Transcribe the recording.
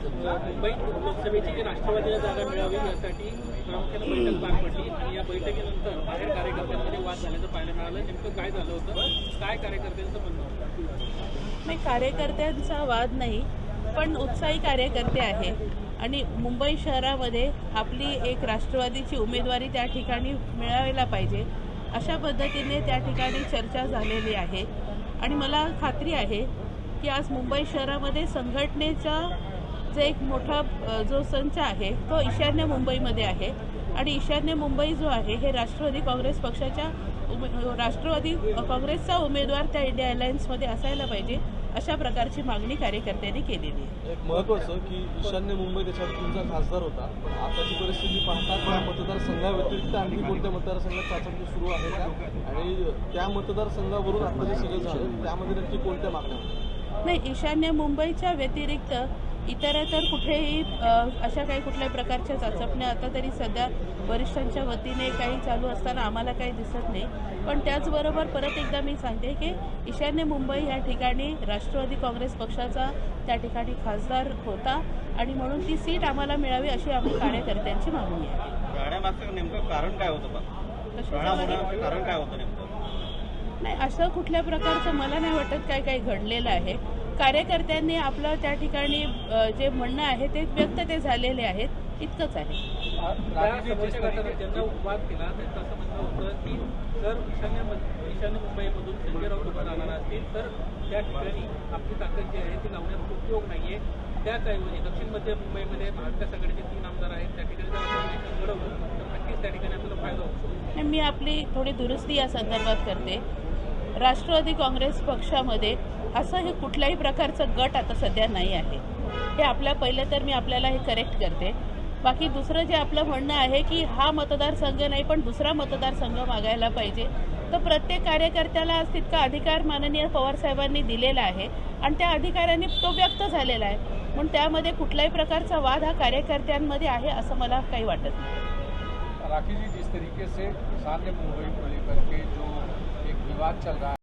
आज अ, मुंबईत लोकसभेची राष्ट्रवादीला जागा मिळावी यासाठी प्रामुख्याने बैठक पार पडली आणि या बैठकीनंतर बाहेर कार्यकर्त्यांमध्ये वाद झाल्याचं पाहायला मिळालं. नेमकं काय झालं होतं? काय कार्यकर्त्यांचं म्हणणं नाही कार्यकर्त्यांचा वाद नाही पण उत्साही कार्यकर्ते आहे आणि मुंबई शहरामध्ये आपली एक राष्ट्रवादीची उमेदवारी त्या ठिकाणी मिळायला पाहिजे. अशा पद्धतीने त्या ठिकाणी चर्चा झालेली आहे. आणि मला खात्री आहे की आज मुंबई शहरामध्ये संघटनेचा जे एक मोठा जो संच आहे तो ईशान्य मुंबईमध्ये आहे. आणि ईशान्य मुंबई जो आहे हे राष्ट्रवादी काँग्रेस पक्षाच्या उमे राष्ट्रवादी काँग्रेसचा उमेदवार त्या इंडिया अलायन्समध्ये असायला पाहिजे अशा प्रकारची मागणी कार्यकर्त्यांनी केलेली आहे. एक महत्वाचं की ईशान्य मुंबई त्याच्यावर तुमचा खासदार होता. पण आताची परिस्थिती पाहता त्या मतदारसंघाव्यतिरिक्त आणखी कोणत्या मतदारसंघात चाचपणी सुरू आहे का? आणि त्या मतदारसंघावरून आता जे सगळं झालं त्यामध्ये नक्की कोणत्या मागण्या? नाही ईशान्य मुंबईच्या व्यतिरिक्त इतरतर कुठेही अशा काही कुठल्याही प्रकारच्या चाचपण्या आता तरी सध्या वरिष्ठांच्या वतीने काही चालू असताना आम्हाला काही दिसत नाही. पण त्याचबरोबर परत एकदा मी सांगते की ईशान्य मुंबई या ठिकाणी राष्ट्रवादी काँग्रेस पक्षाचा त्या ठिकाणी खासदार होता आणि म्हणून ती सीट आम्हाला मिळावी अशी आम्ही कार्यकर्त्यांची मागणी आहे. राहण्यामागचं नेमकं कारण काय होतं पण राहणं कशासाठी? होण्याचं कारण काय होतं नेमकं? नाही असं कुठल्या प्रकारचं मला नाही वाटत काय काही घडलेलं आहे. कार्यकर्त्यांनी आपलं त्या ठिकाणी जे म्हणणं आहे ते व्यक्त ते झालेले आहेत इतकंच आहे. केला त्यांचं असं म्हणणं होतं की जर ईशान्य ईशान्य मुंबईमधून संजय राऊत उभं राहणार असतील तर त्या ठिकाणी आपली ताकद जी आहे ती उपयोग नाहीये. त्याचऐवजी दक्षिण मध्य मुंबईमध्ये महाविकास आघाडीचे तीन आमदार आहेत त्या ठिकाणी जर आपण इलेक्शन घडवलं तर नक्कीच त्या ठिकाणी आपल्याला फायदा आणि मी आपली थोडी दुरुस्ती या संदर्भात करते. राष्ट्रवादी काँग्रेस पक्षामध्ये असं हे कुठल्याही प्रकारचं गट आता सध्या नाही आहे. हे आपल्या पहिलं तर मी आपल्याला हे करेक्ट करते. बाकी दुसरं जे आपलं म्हणणं आहे की हा मतदारसंघ नाही पण दुसरा मतदारसंघ मागायला पाहिजे तर प्रत्येक कार्यकर्त्याला आज तितका अधिकार माननीय पवारसाहेबांनी दिलेला आहे आणि त्या अधिकाराने तो व्यक्त झालेला आहे. म्हणून त्यामध्ये कुठल्याही प्रकारचा वाद हा कार्यकर्त्यांमध्ये आहे असं मला काही वाटत नाही. राखी जी जिस तरीके से ईशान्य मुंबई को लेकर के जो विवाद चल रहा है।